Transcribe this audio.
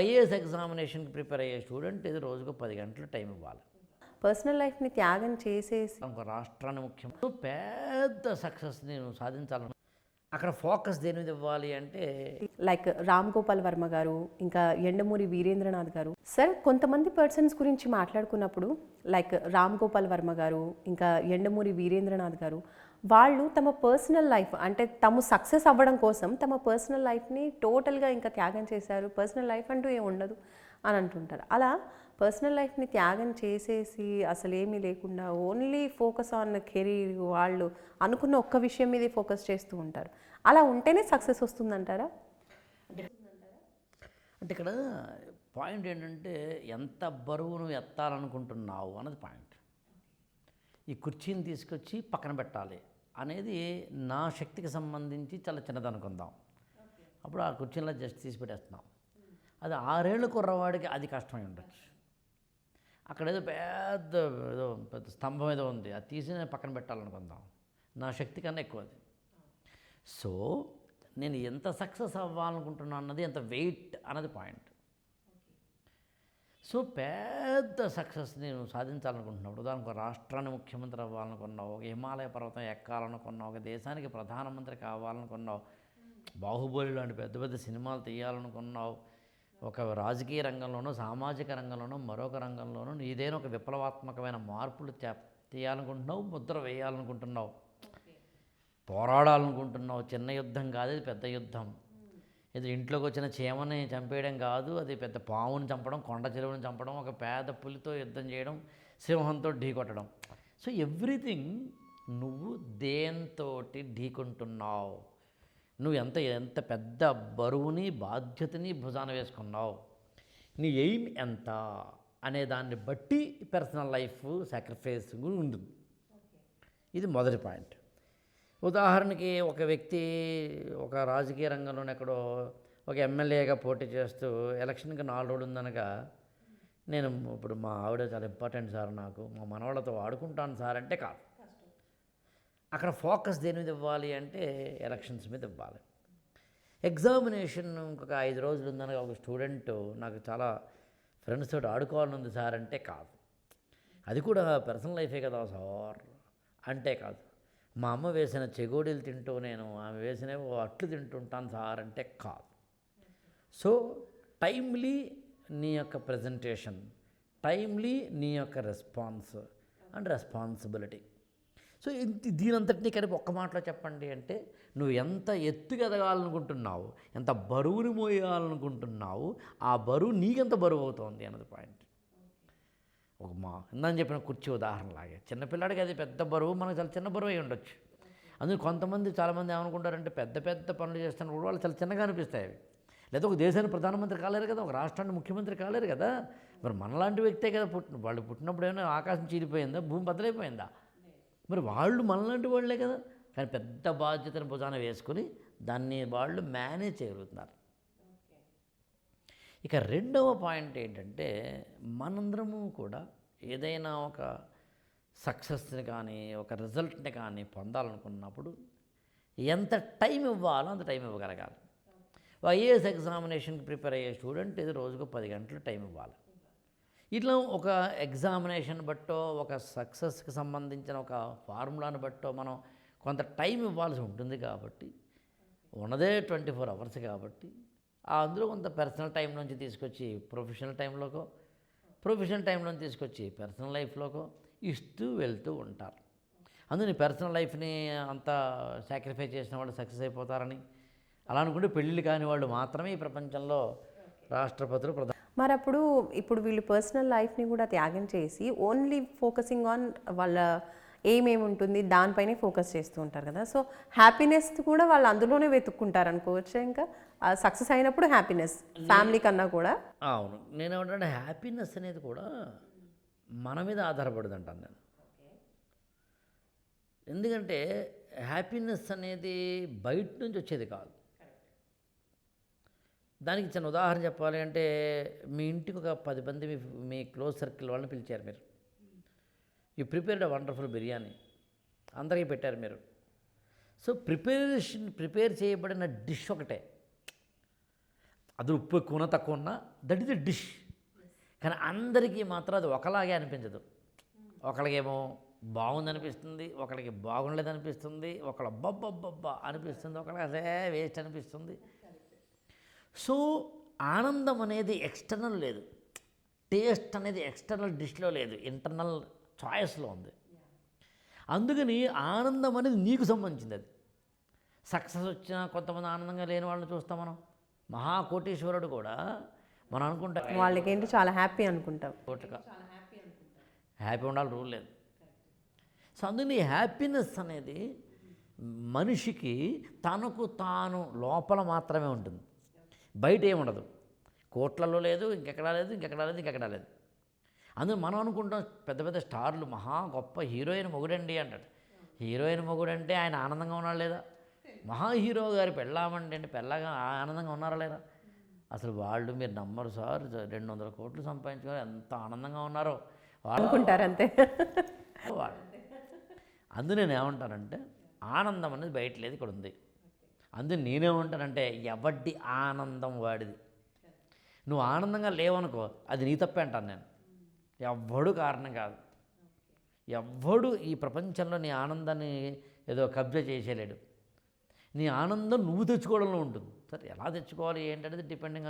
IAS ఎగ్జామినేషన్కి prepare అయ్యే student ఇది రోజుకు పది గంటలు టైం ఇవ్వాలి. పర్సనల్ లైఫ్ని త్యాగం చేసేసి ఒక రాష్ట్రాన్ని ముఖ్యం. పెద్ద సక్సెస్ నేను సాధించాలను అక్కడ ఫోకస్ దేని మీద ఇవ్వాలి అంటే లైక్ రామ్ గోపాల్ వర్మ గారు ఇంకా ఎండమూరి వీరేంద్రనాథ్ గారు. సార్ కొంతమంది పర్సన్స్ గురించి మాట్లాడుకున్నప్పుడు లైక్ రామ్ గోపాల్ వర్మ గారు ఇంకా ఎండమూరి వీరేంద్రనాథ్ గారు వాళ్ళు తమ పర్సనల్ లైఫ్ అంటే తమ సక్సెస్ అవ్వడం కోసం తమ పర్సనల్ లైఫ్ని టోటల్గా ఇంకా త్యాగం చేశారు. పర్సనల్ లైఫ్ అంటూ ఏమి ఉండదు అని అంటుంటారు. అలా పర్సనల్ లైఫ్ని త్యాగం చేసేసి అసలు ఏమీ లేకుండా ఓన్లీ ఫోకస్ ఆన్ కెరీర్ వాళ్ళు అనుకున్న ఒక్క విషయం మీదే ఫోకస్ చేస్తూ ఉంటారు. అలా ఉంటేనే సక్సెస్ వస్తుందంటారా? అంటే ఇక్కడ పాయింట్ ఏంటంటే ఎంత బరువు నువ్వు ఎత్తాలనుకుంటున్నావు అన్నది పాయింట్ ఈ కుర్చీని తీసుకొచ్చి పక్కన పెట్టాలి. అనేది నా శక్తికి సంబంధించి చాలా చిన్నది అనుకుందాం అప్పుడు ఆ కుర్చీలో జస్ట్ తీసి పెట్టేస్తున్నాం. అది ఆరేళ్ళు కుర్రవాడికి అది కష్టమై ఉండొచ్చు. అక్కడ ఏదో పెద్ద ఏదో పెద్ద స్తంభం ఏదో ఉంది. అది తీసి నేను పక్కన పెట్టాలనుకుందాం. నా శక్తి కన్నా ఎక్కువ అది. సో నేను ఎంత సక్సెస్ అవ్వాలనుకుంటున్నాను అన్నది ఎంత వెయిట్ అన్నది పాయింట్. సో పెద్ద సక్సెస్ నేను సాధించాలనుకుంటున్నప్పుడు ఉదాహరణకు ఒక రాష్ట్రాన్ని ముఖ్యమంత్రి అవ్వాలనుకున్నావు ఒక హిమాలయ పర్వతం ఎక్కాలనుకున్నావు ఒక దేశానికి ప్రధానమంత్రి కావాలనుకున్నావు బాహుబలి లాంటి పెద్ద పెద్ద సినిమాలు తీయాలనుకున్నావు ఒక రాజకీయ రంగంలోనూ సామాజిక రంగంలోనూ మరొక రంగంలోనూ ఏదైనా ఒక విప్లవాత్మకమైన మార్పులు తే- తీయాలనుకుంటున్నావు ముద్ర వేయాలనుకుంటున్నావు పోరాడాలనుకుంటున్నావు చిన్న యుద్ధం కాదు పెద్ద యుద్ధం. ఇది ఇంట్లోకి వచ్చిన చీమని చంపేయడం కాదు అది పెద్ద పావుని చంపడం కొండ చెరువుని చంపడం ఒక పేద పులితో యుద్ధం చేయడం సింహంతో ఢీకొట్టడం సో ఎవ్రీథింగ్ నువ్వు దేంతో ఢీకొంటున్నావు నువ్వు ఎంత ఎంత పెద్ద బరువుని బాధ్యతని భుజాన వేసుకున్నావు? నీ ఎయిమ్ ఎంత? అనే దాన్ని బట్టి పర్సనల్ లైఫ్ సాక్రిఫైస్ ఉంటుంది ఇది మొదటి పాయింట్. ఉదాహరణకి ఒక వ్యక్తి ఒక రాజకీయ రంగంలోనే ఎక్కడో ఒక ఎమ్మెల్యేగా పోటీ చేస్తూ ఎలక్షన్కి నాలుగు రోజులు ఉందనగా నేను ఇప్పుడు మా ఆవిడ చాలా ఇంపార్టెంట్ సార్ నాకు మా మనవాళ్ళతో ఆడుకుంటాను సార్ అంటే కాదు. అక్కడ ఫోకస్ దేని మీద ఇవ్వాలి అంటే ఎలక్షన్స్ మీద ఇవ్వాలి. ఎగ్జామినేషన్ ఇంకొక ఐదు రోజులు ఉందనగా ఒక స్టూడెంట్ నాకు చాలా ఫ్రెండ్స్ తోటి ఆడుకోవాలని ఉంది సార్ అంటే కాదు. అది కూడా పర్సనల్ లైఫే కదా సార్ అంటే కాదు. మా అమ్మ వేసిన చెగోడీలు తింటూ నేను ఆమె వేసిన అట్లు తింటుంటాను సార్ అంటే కాదు. సో టైమ్లీ నీ యొక్క ప్రజెంటేషన్ టైమ్లీ నీ యొక్క రెస్పాన్స్ అండ్ రెస్పాన్సిబిలిటీ సో ఇంత దీనంతటినీ కలిపి ఒక్క మాటలో చెప్పండి అంటే నువ్వు ఎంత ఎత్తుకెదగాలనుకుంటున్నావు ఎంత బరువుని మోయాలనుకుంటున్నావు ఆ బరువు నీకెంత బరువు అవుతోంది అన్నది పాయింట్ ఒక మా ఇందని చెప్పిన కుర్చీ ఉదాహరణలాగే. చిన్నపిల్లాడికి అది పెద్ద బరువు మనకు చాలా చిన్న బరువు అయి ఉండొచ్చు. అందుకు కొంతమంది చాలామంది ఏమనుకుంటారంటే పెద్ద పెద్ద పనులు చేస్తున్నప్పుడు వాళ్ళు చాలా చిన్నగా అనిపిస్తాయి అవి. లేదా ఒక దేశానికి ప్రధానమంత్రి కాలేరు కదా ఒక రాష్ట్రానికి ముఖ్యమంత్రి కాలేరు కదా. మరి మనలాంటి వ్యక్తే కదా పుట్టిన వాళ్ళు పుట్టినప్పుడు ఏమైనా ఆకాశం చీలిపోయిందా భూమి బద్దలైపోయిందా? మరి వాళ్ళు మనలాంటి వాళ్ళే కదా. కానీ పెద్ద బాధ్యతను భుజాన వేసుకొని దాన్ని వాళ్ళు మేనేజ్ చేయగలుగుతున్నారు. ఇక రెండవ పాయింట్ ఏంటంటే మనందరము కూడా ఏదైనా ఒక సక్సెస్ని కానీ ఒక రిజల్ట్ని కానీ పొందాలనుకున్నప్పుడు ఎంత టైం ఇవ్వాలో అంత టైం ఇవ్వగలగాలి. ఐఏఎస్ ఎగ్జామినేషన్కి ప్రిపేర్ అయ్యే స్టూడెంట్ ఇది రోజుకు పది గంటలు టైం ఇవ్వాలి. ఇట్లా ఒక ఎగ్జామినేషన్ బట్టో ఒక సక్సెస్కి సంబంధించిన ఒక ఫార్ములాను బట్టో మనం కొంత టైం ఇవ్వాల్సి ఉంటుంది కాబట్టి ఉన్నదే ట్వంటీ ఫోర్ అవర్స్ కాబట్టి అందులో కొంత పర్సనల్ టైం నుంచి తీసుకొచ్చి ప్రొఫెషనల్ టైంలోకో ప్రొఫెషనల్ టైంలో తీసుకొచ్చి పర్సనల్ లైఫ్లోకో ఇస్తూ వెళ్తూ ఉంటారు. అందుకని పర్సనల్ లైఫ్ని అంత సాక్రిఫై చేసిన వాళ్ళు సక్సెస్ అయిపోతారని అలా అనుకుంటే పెళ్ళిళ్ళు కాని వాళ్ళు మాత్రమే ఈ ప్రపంచంలో రాష్ట్రపతులు ప్రధాన మరి అప్పుడు ఇప్పుడు వీళ్ళు పర్సనల్ లైఫ్ని కూడా త్యాగం చేసి ఓన్లీ ఫోకసింగ్ ఆన్ వాళ్ళ ఏమేమి ఉంటుంది దానిపైనే ఫోకస్ చేస్తూ ఉంటారు కదా. సో హ్యాపీనెస్ కూడా వాళ్ళు అందులోనే వెతుక్కుంటారు అనుకోవచ్చు ఇంకా? సక్సెస్ అయినప్పుడు హ్యాపీనెస్ ఫ్యామిలీ కన్నా కూడా? అవును. నేను ఏమంటే హ్యాపీనెస్ అనేది కూడా మన మీద ఆధారపడదు అంటాను నేను. ఎందుకంటే హ్యాపీనెస్ అనేది బయట నుంచి వచ్చేది కాదు. దానికి చిన్న ఉదాహరణ చెప్పాలి అంటే మీ ఇంటికి ఒక పది మంది మీ మీ క్లోజ్ సర్కిల్ వాళ్ళని పిలిచారు మీరు. You prepared a wonderful biryani అందరికీ పెట్టారు మీరు. సో ప్రిపరేషన్ ప్రిపేర్ చేయబడిన డిష్ ఒకటే. అది ఉప్పు ఎక్కువ తక్కువ ఉన్నా దట్ ఇస్ ద డిష్ కానీ అందరికీ మాత్రం అది ఒకలాగే అనిపించదు. ఒకరికేమో బాగుంది అనిపిస్తుంది ఒకరికి బాగుండలేదు అనిపిస్తుంది ఒకళ్ళ బొబ్బబ్బబ్బా అనిపిస్తుంది ఒకళ్ళకి అదే వేస్ట్ అనిపిస్తుంది. సో ఆనందం అనేది ఎక్స్టర్నల్ లేదు. టేస్ట్ అనేది ఎక్స్టర్నల్ డిష్లో లేదు. ఇంటర్నల్ చాయిస్లో ఉంది. అందుకని ఆనందం అనేది నీకు సంబంధించింది అది. సక్సెస్ వచ్చినా కొంతమంది ఆనందంగా లేని వాళ్ళని చూస్తాం మనం. మహాకోటీశ్వరుడు కూడా మనం అనుకుంటాం వాళ్ళకేంటి? చాలా హ్యాపీ అనుకుంటాం. కోటక హ్యాపీ ఉండాలి రూల్ లేదు. సో అందుకని హ్యాపీనెస్ అనేది మనిషికి తనకు తాను లోపల మాత్రమే ఉంటుంది. బయట ఏముండదు. కోట్లలో లేదు ఇంకెక్కడా లేదు ఇంకెక్కడా లేదు ఇంకెక్కడా లేదు. అందులో మనం అనుకుంటాం పెద్ద పెద్ద స్టార్లు మహా గొప్ప హీరోయిన్ మొగుడండి అంటాడు. హీరోయిన్ మొగుడంటే ఆయన ఆనందంగా ఉన్నాడు లేదా? మహా హీరో గారి పెళ్ళామండి అంటే పెళ్ళగా ఆనందంగా ఉన్నారా లేరా అసలు వాళ్ళు మీరు నమ్మరు సార్ రెండు వందల కోట్లు సంపాదించుకొని ఎంత ఆనందంగా ఉన్నారో. వాళ్ళు అనుకుంటారు అంతే. వాళ్ళు అందు నేను ఏమంటానంటే ఆనందం అనేది బయట లేదు ఇక్కడ ఉంది. అందు నేనేమంటానంటే ఎవడ్డి ఆనందం వాడిది? నువ్వు ఆనందంగా లేవనుకో అది నీ తప్పే అంటాను నేను. ఎవ్వడు కారణం కాదు. ఎవ్వడు ఈ ప్రపంచంలో నీ ఆనందాన్ని ఏదో కబ్జా చేసేలేడు. నీ ఆనందం నువ్వు తెచ్చుకోవడంలో ఉంటుంది. సరే ఎలా తెచ్చుకోవాలి ఏంటనేది డిపెండింగ్